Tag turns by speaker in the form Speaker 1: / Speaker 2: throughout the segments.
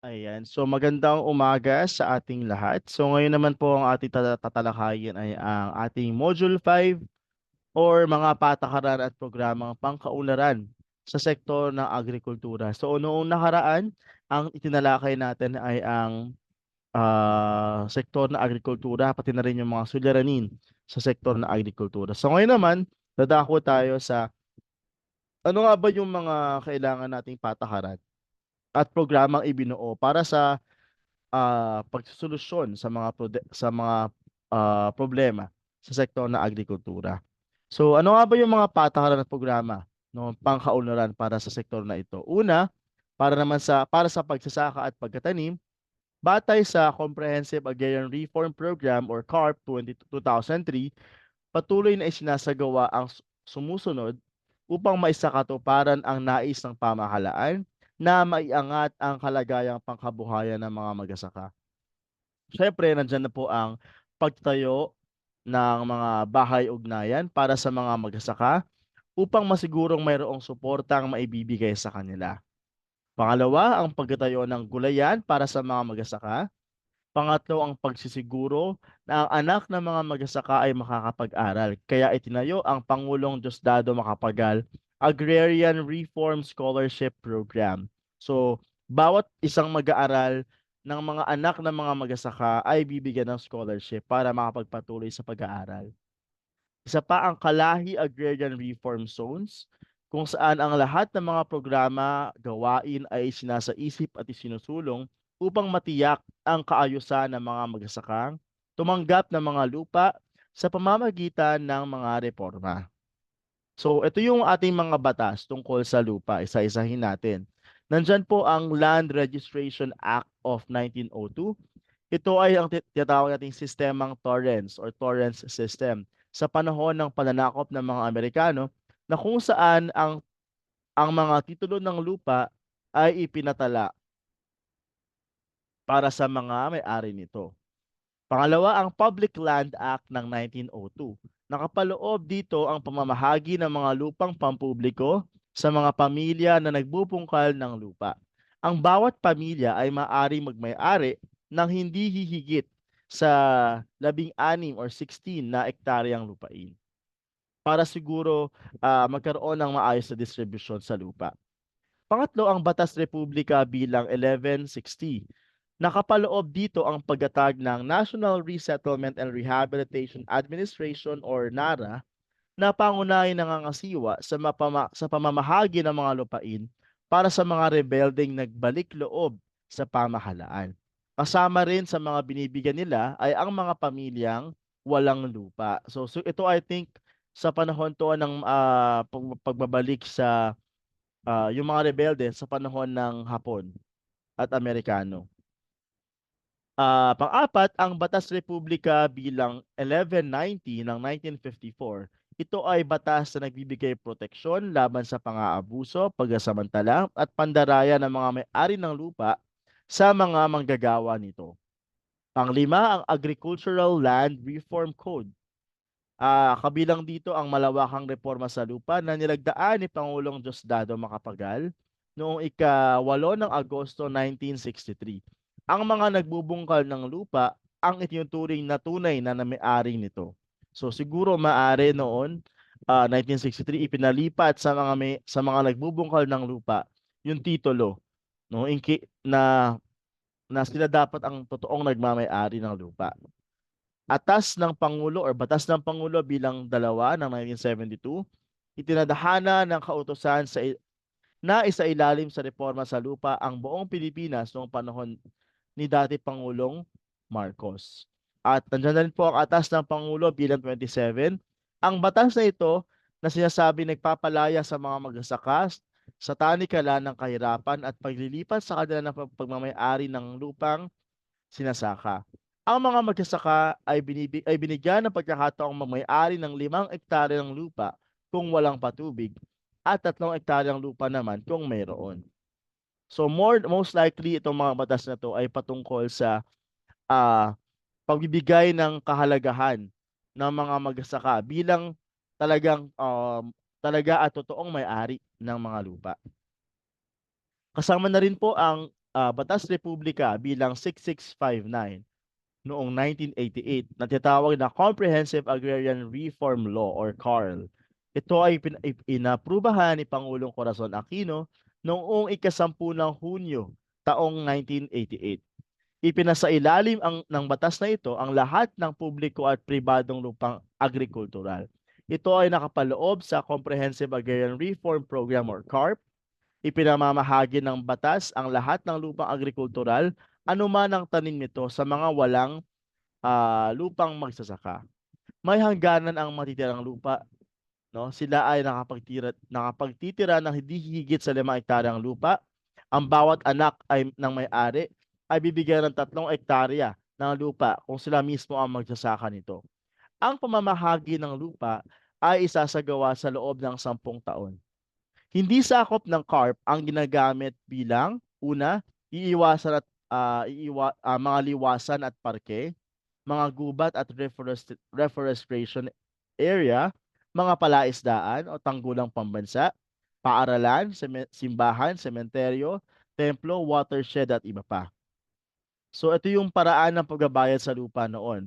Speaker 1: Ayan. So magandang umaga sa ating lahat. So ngayon naman po ang ating tata- tatalakayin ay ang ating Module 5 or mga patakaran at programang pangkaunlaran sa sektor ng agrikultura. So noong nakaraan, ang itinalakay natin ay ang ah, sektor ng agrikultura pati na rin yung mga suliranin sa sektor ng agrikultura. So ngayon naman, dadako tayo sa ano nga ba yung mga kailangan nating patakaran at programang ibinuo para sa ah, pagsosolusyon sa mga sa mga ah, problema sa sektor ng agrikultura. So ano nga ba yung mga patakaran at programa no pangkaunlaran para sa sektor na ito? Una, para naman sa para sa pagsasaka at pagtatanim, batay sa Comprehensive Agrarian Reform Program or CARP 20 2003, patuloy na isinasagawa ang su- sumusunod upang maisakatuparan ang nais ng pamahalaan na maiangat ang kalagayang pangkabuhayan ng mga magsasaka. Siyempre, nandyan na po ang pagtayo ng mga bahay ugnayan para sa mga magsasaka upang masigurong mayroong suportang maibibigay sa kanila. Pangalawa, ang pagtatayo ng gulayan para sa mga magsasaka. Pangatlo, ang pagsisiguro na ang anak ng mga magsasaka ay makakapag-aral. Kaya itinayo ang Pangulong Diosdado Macapagal Agrarian Reform Scholarship Program. So, bawat isang mag-aaral ng mga anak ng mga magsasaka ay bibigyan ng scholarship para makapagpatuloy sa pag-aaral. Isa pa ang Kalahi Agrarian Reform Zones kung saan ang lahat ng mga programa, gawain ay sinasaisip at isinusulong upang matiyak ang kaayusan ng mga magsasakang tumanggap ng mga lupa sa pamamagitan ng mga reforma. So ito yung ating mga batas tungkol sa lupa, isa-isahin natin. Nandyan po ang Land Registration Act of 1902. Ito ay ang ti- tinatawag nating sistemang Torrens or Torrens system sa panahon ng pananakop ng mga Amerikano na kung saan ang ang mga titulo ng lupa ay ipinatala para sa mga may-ari nito. Pangalawa, ang Public Land Act ng 1902. Nakapaloob dito ang pamamahagi ng mga lupang pampubliko sa mga pamilya na nagbubungkal ng lupa. Ang bawat pamilya ay maaaring magmay-ari ng hindi hihigit sa labing-anim or 16 na ektaryang lupain para siguro ah, magkaroon ng maayos na distribution sa lupa. Pangatlo, ang Batas Republika bilang 1160 Nakapaloob dito ang paggatag ng National Resettlement and Rehabilitation Administration or NARA na pangunahing nangangasiwa sa, mapama- sa pamamahagi ng mga lupain para sa mga rebelding nagbalik loob sa pamahalaan. Kasama rin sa mga binibigyan nila ay ang mga pamilyang walang lupa. So, so ito I think sa panahon to ng pag- pagbabalik sa ah, yung mga rebelde sa panahon ng Hapon at Amerikano. Ah, pang-apat, ang Batas Republika bilang 1190 ng 1954. Ito ay batas na nagbibigay proteksyon laban sa pang-aabuso, pagsasamantala at pandaraya ng mga may-ari ng lupa sa mga manggagawa nito. Panglima, ang Agricultural Land Reform Code. Ah, kabilang dito ang malawakang reforma sa lupa na nilagdaan ni Pangulong Diosdado Macapagal noong ika-8 ng Agosto 1963 ang mga nagbubungkal ng lupa ang itinuturing na tunay na may-ari nito. So siguro maaari noon ah, 1963 ipinalipat sa mga may, sa mga nagbubungkal ng lupa yung titulo no inki na na sila dapat ang totoong nagmamay-ari ng lupa. Atas ng Pangulo or Batas ng Pangulo bilang dalawa ng 1972 itinadhana ng kautosan sa na isailalim sa reforma sa lupa ang buong Pilipinas noong panahon ni dati Pangulong Marcos. At nandiyan na rin po ang atas ng Pangulo bilang 27. Ang batas na ito na sinasabi nagpapalaya sa mga magsasaka sa tanikala ng kahirapan at paglilipat sa kanila ng pag- pagmamayari ng lupang sinasaka. Ang mga magsasaka ay, binibig, ay binigyan ng pagkakataong magmay-ari ng limang ektarya ng lupa kung walang patubig at tatlong ektarya ng lupa naman kung mayroon. So more most likely itong mga batas na to ay patungkol sa ah pagbibigay ng kahalagahan ng mga magsasaka bilang talagang um, talaga at totoong may-ari ng mga lupa. Kasama na rin po ang ah, Batas Republika bilang 6659 noong 1988 na tinatawag na Comprehensive Agrarian Reform Law or CARL. Ito ay inaprubahan ni Pangulong Corazon Aquino noong ikasampu ng Hunyo taong 1988. Ipinasailalim ang, ng batas na ito ang lahat ng publiko at pribadong lupang agrikultural. Ito ay nakapaloob sa Comprehensive Agrarian Reform Program or CARP. Ipinamamahagi ng batas ang lahat ng lupang agrikultural anuman ang tanim nito sa mga walang ah, lupang magsasaka. May hangganan ang matitirang lupa. No? Sila ay nakapagtira, nakapagtitira ng hindi higit sa 5 hektaryang lupa. Ang bawat anak ay ng may-ari ay bibigyan ng tatlong ektarya ng lupa kung sila mismo ang magsasaka nito. Ang pamamahagi ng lupa ay isasagawa sa loob ng sampung taon. Hindi sakop ng CARP ang ginagamit bilang una, iiwasan at ah, iiwa, ah, mga liwasan at parke, mga gubat at reforest, reforestation area, mga palaisdaan o tanggulang pambansa, paaralan, simbahan, sementeryo, templo, watershed at iba pa. So ito yung paraan ng pagbabayad sa lupa noon.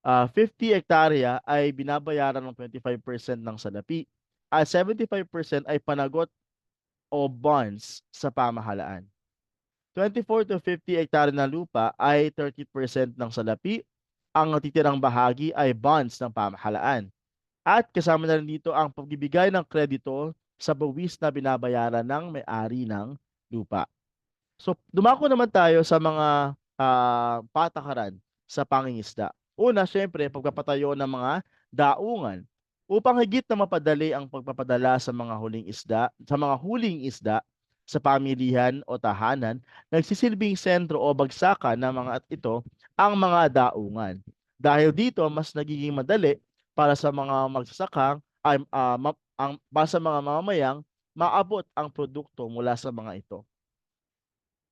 Speaker 1: Ah, 50 hektarya ay binabayaran ng 25% ng salapi at 75% ay panagot o bonds sa pamahalaan. 24 to 50 hektarya na lupa ay 30% ng salapi. Ang natitirang bahagi ay bonds ng pamahalaan. At kasama na rin dito ang pagbibigay ng kredito sa buwis na binabayaran ng may-ari ng lupa. So dumako naman tayo sa mga ah, patakaran sa pangingisda. Una, syempre, pagpapatayo ng mga daungan upang higit na mapadali ang pagpapadala sa mga huling isda, sa mga huling isda sa pamilihan o tahanan, nagsisilbing sentro o bagsakan ng mga at ito ang mga daungan. Dahil dito, mas nagiging madali para sa mga magsasakang ay ah, ma- ang para sa mga mamamayang maabot ang produkto mula sa mga ito.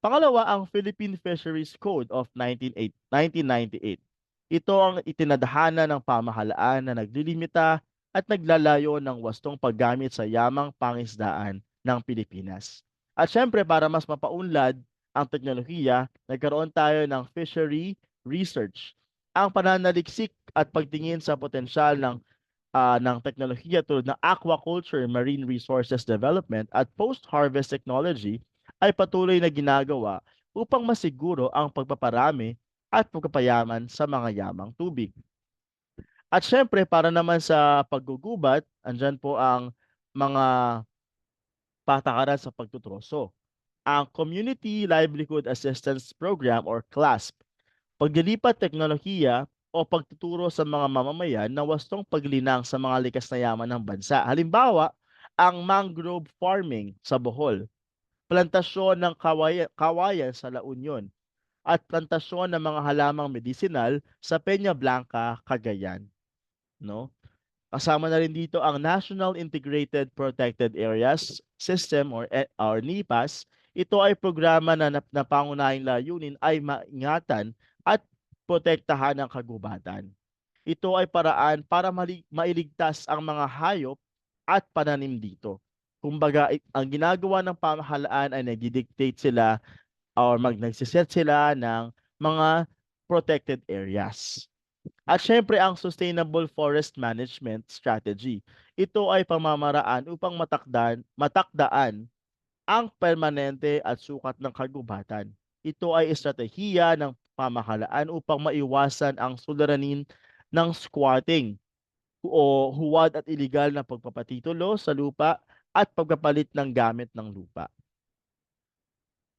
Speaker 1: Pangalawa, ang Philippine Fisheries Code of 198 1998. Ito ang itinadhana ng pamahalaan na naglilimita at naglalayo ng wastong paggamit sa yamang pangisdaan ng Pilipinas. At syempre, para mas mapaunlad ang teknolohiya, nagkaroon tayo ng fishery research. Ang pananaliksik at pagtingin sa potensyal ng ah, ng teknolohiya tulad ng aquaculture, marine resources development at post-harvest technology ay patuloy na ginagawa upang masiguro ang pagpaparami at pagpapayaman sa mga yamang tubig. At syempre, para naman sa paggugubat, andyan po ang mga patakaran sa pagtutroso. Ang Community Livelihood Assistance Program or CLASP, paglilipat teknolohiya o pagtuturo sa mga mamamayan na wastong paglinang sa mga likas na yaman ng bansa. Halimbawa, ang mangrove farming sa Bohol, plantasyon ng kawayan, kawayan sa La Union, at plantasyon ng mga halamang medicinal sa Peña Blanca, Cagayan. No? Kasama na rin dito ang National Integrated Protected Areas System or, eh, or NIPAS. Ito ay programa na nap- na pangunahing layunin ay maingatan at protektahan ang kagubatan. Ito ay paraan para mailigtas ang mga hayop at pananim dito. Kumbaga, ang ginagawa ng pamahalaan ay nagdi-dictate sila or mag nagsiset sila ng mga protected areas. At syempre ang Sustainable Forest Management Strategy. Ito ay pamamaraan upang matakdan, matakdaan ang permanente at sukat ng kagubatan. Ito ay estratehiya ng pamahalaan upang maiwasan ang suliranin ng squatting o huwad at iligal na pagpapatitulo sa lupa at pagpapalit ng gamit ng lupa.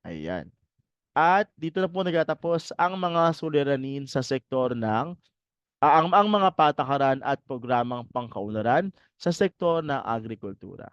Speaker 1: Ayan. At dito na po nagtatapos ang mga suliranin sa sektor ng ang, ang mga patakaran at programang pangkaunlaran sa sektor ng agrikultura.